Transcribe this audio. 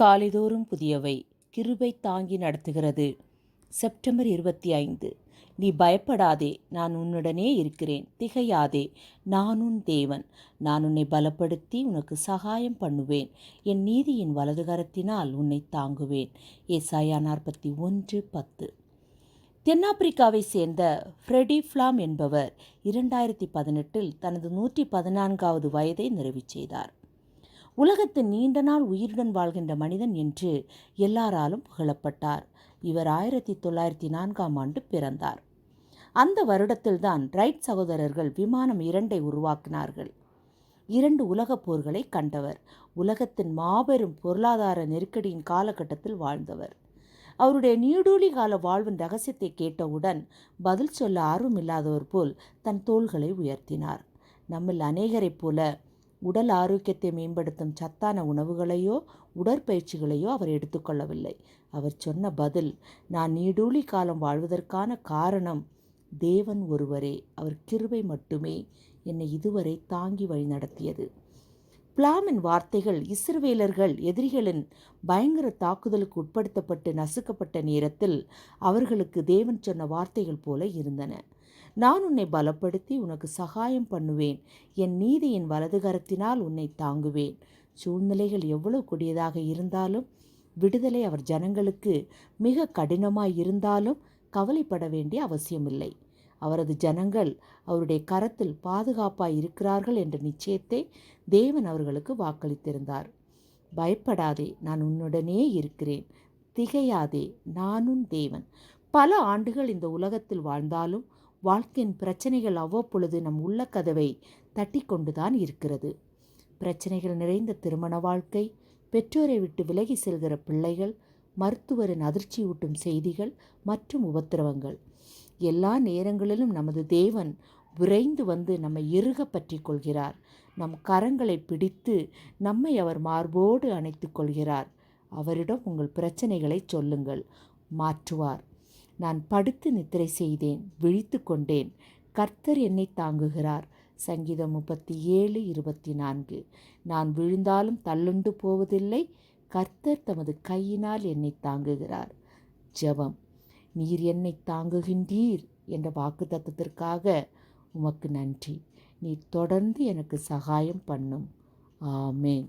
காலைதோறும் புதியவை கிருபை தாங்கி நடத்துகிறது. செப்டம்பர் இருபத்தி ஐந்து. நீ பயப்படாதே நான் உன்னுடனே இருக்கிறேன். திகையாதே நான் உன் தேவன். நான் உன்னை பலப்படுத்தி உனக்கு சகாயம் பண்ணுவேன். என் நீதியின் வலதுகரத்தினால் உன்னை தாங்குவேன். ஏசாயா நாற்பத்தி ஒன்று பத்து. தென்னாப்பிரிக்காவை சேர்ந்த ஃப்ரெடி ஃப்ளாம் என்பவர் இரண்டாயிரத்தி பதினெட்டில் தனது நூற்றி பதினான்காவது வயதை நிறைவு செய்தார். உலகத்தின் நீண்ட நாள் உயிருடன் வாழ்கின்ற மனிதன் என்று எல்லாராலும் புகழப்பட்டார். இவர் ஆயிரத்தி தொள்ளாயிரத்தி நான்காம் ஆண்டு பிறந்தார். அந்த வருடத்தில்தான் ரைட் சகோதரர்கள் விமானம் இரண்டை உருவாக்கினார்கள். இரண்டு உலகப் போர்களை கண்டவர். உலகத்தின் மாபெரும் பொருளாதார நெருக்கடியின் காலகட்டத்தில் வாழ்ந்தவர். அவருடைய நீடூழி கால வாழ்வின் ரகசியத்தை கேட்டவுடன் பதில் சொல்ல ஆர்வமில்லாதவர் போல் தன் தோள்களை உயர்த்தினார். நம்மில் அநேகரைப் போல உடல் ஆரோக்கியத்தை மேம்படுத்தும் சத்தான உணவுகளையோ உடற்பயிற்சிகளையோ அவர் எடுத்துக்கொள்ளவில்லை. அவர் சொன்ன பதில் நான் நீடூழி காலம் வாழ்வதற்கான காரணம் தேவன் ஒருவரே. அவர் கிருபை மட்டுமே என்னை இதுவரை தாங்கி வழிநடத்தியது பிளாமின் வார்த்தைகள் இஸ்ரவேலர்கள் எதிரிகளின் பயங்கர தாக்குதலுக்கு உட்படுத்தப்பட்டு நசுக்கப்பட்ட நேரத்தில் அவர்களுக்கு தேவன் சொன்ன வார்த்தைகள் போல இருந்தன. நான் உன்னை பலப்படுத்தி உனக்கு சகாயம் பண்ணுவேன். என் நீதியின் வலதுகரத்தினால் உன்னை தாங்குவேன். சூழ்நிலைகள் எவ்வளவு கொடியதாக இருந்தாலும் விடுதலை அவர் ஜனங்களுக்கு மிக கடினமாய் இருந்தாலும் கவலைப்பட வேண்டிய அவசியமில்லை. அவரது ஜனங்கள் அவருடைய கரத்தில் பாதுகாப்பாய் இருக்கிறார்கள் என்ற நிச்சயத்தை தேவன் அவர்களுக்கு வாக்களித்திருந்தார். பயப்படாதே நான் உன்னுடனே இருக்கிறேன். திகையாதே நானும் தேவன். பல ஆண்டுகள் இந்த உலகத்தில் வாழ்ந்தாலும் வாழ்க்கையின் பிரச்சனைகள் அவ்வப்பொழுது நம் உள்ள கதவை தட்டி கொண்டுதான் இருக்கிறது. பிரச்சனைகள் நிறைந்த திருமண வாழ்க்கை பெற்றோரை விட்டு விலகி செல்கிற பிள்ளைகள் மருத்துவரின் அதிர்ச்சியூட்டும் செய்திகள் மற்றும் உபத்திரவங்கள். எல்லா நேரங்களிலும் நமது தேவன் விரைந்து வந்து நம்மை இறுக பற்றி கொள்கிறார். நம் கரங்களை பிடித்து நம்மை அவர் மார்போடு அணைத்து கொள்கிறார். அவரிடம் உங்கள் பிரச்சனைகளை சொல்லுங்கள். மாற்றுவார். நான் படுத்து நித்திரை செய்தேன் விழித்து கொண்டேன். கர்த்தர் என்னை தாங்குகிறார். சங்கீதம் முப்பத்தி ஏழு இருபத்தி நான்கு நான் விழுந்தாலும் தள்ளுண்டு போவதில்லை. கர்த்தர் தமது கையினால் என்னை தாங்குகிறார். ஜெபம். நீர் என்னை தாங்குகின்றீர் என்ற வாக்கு தத்துவத்திற்காக உமக்கு நன்றி. நீ தொடர்ந்து எனக்கு சகாயம் பண்ணும். ஆமேன்.